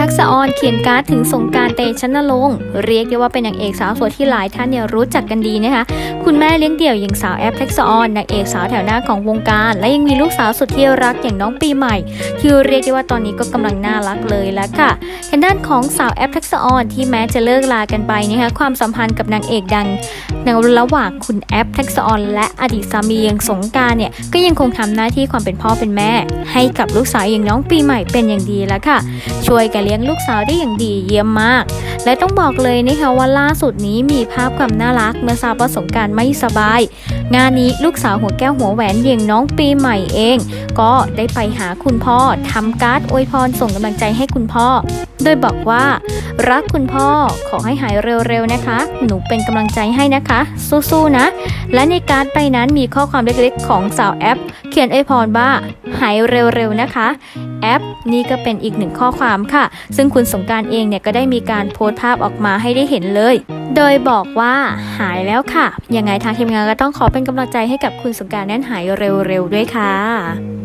ทักษะออนเขียนการ์ดถึงสงการเตชนรงค์เรียกได้ว่าเป็นนางเอกสาวสวยที่หลายท่านเนี่ยรู้จักกันดีนะคะ คุณแม่เลี้ยงเดี่ยวอย่างสาวแอปทักษะออนนางเอกสาวแถวหน้าของวงการ และยังมีลูกสาวสุดที่รักอย่างน้องปีใหม่ ที่เรียกได้ว่าตอนนี้ก็กำลังน่ารักเลยแล้วค่ะทางด้านของสาวแอปทักษะออนที่แม้จะเลิกลากันไปนะคะความสัมพันธ์กับนางเอกดังในระหว่างคุณแอปทักษะออนและอดีตสามีอย่างสงการเนี่ยก็ยังคงทำหน้าที่ความเป็นพ่อเป็นแม่ ให้กับลูกสาวอย่างน้องปีใหม่เป็นอย่างดีแล้วค่ะ ช่วยกันเลี้ยงลูกสาวได้อย่างดีเยี่ยมมาก และต้องบอกเลยนะคะว่าล่าสุดนี้มีภาพความน่ารักเมื่อทราบว่าสงกรารไม่สบาย งานนี้ลูกสาวหัวแก้วหัวแหวนอย่างน้องปีใหม่เอง ก็ได้ไปหาคุณพ่อทำการ์ดอวยพรส่งกำลังใจให้คุณพ่อ โดยบอกว่า รักคุณพ่อขอให้หายเร็วๆนะคะ หนูเป็นกำลังใจให้นะคะ สู้ๆนะ และในการ์ดใบนั้นมีข้อความเล็กๆ ของสาวแอป เขียนอวยพรว่าหายเร็วๆนะคะ แอปนี่ก็เป็นอีกหนึ่งข้อความค่ะ ซึ่งคุณสงการเองเนี่ยก็ได้มีการโพสต์ภาพออกมาให้ได้เห็นเลย โดยบอกว่าหายแล้วค่ะ ยังไงทางทีมงานก็ต้องขอเป็นกำลังใจให้กับคุณสงการนั้นหายเร็วๆด้วยค่ะ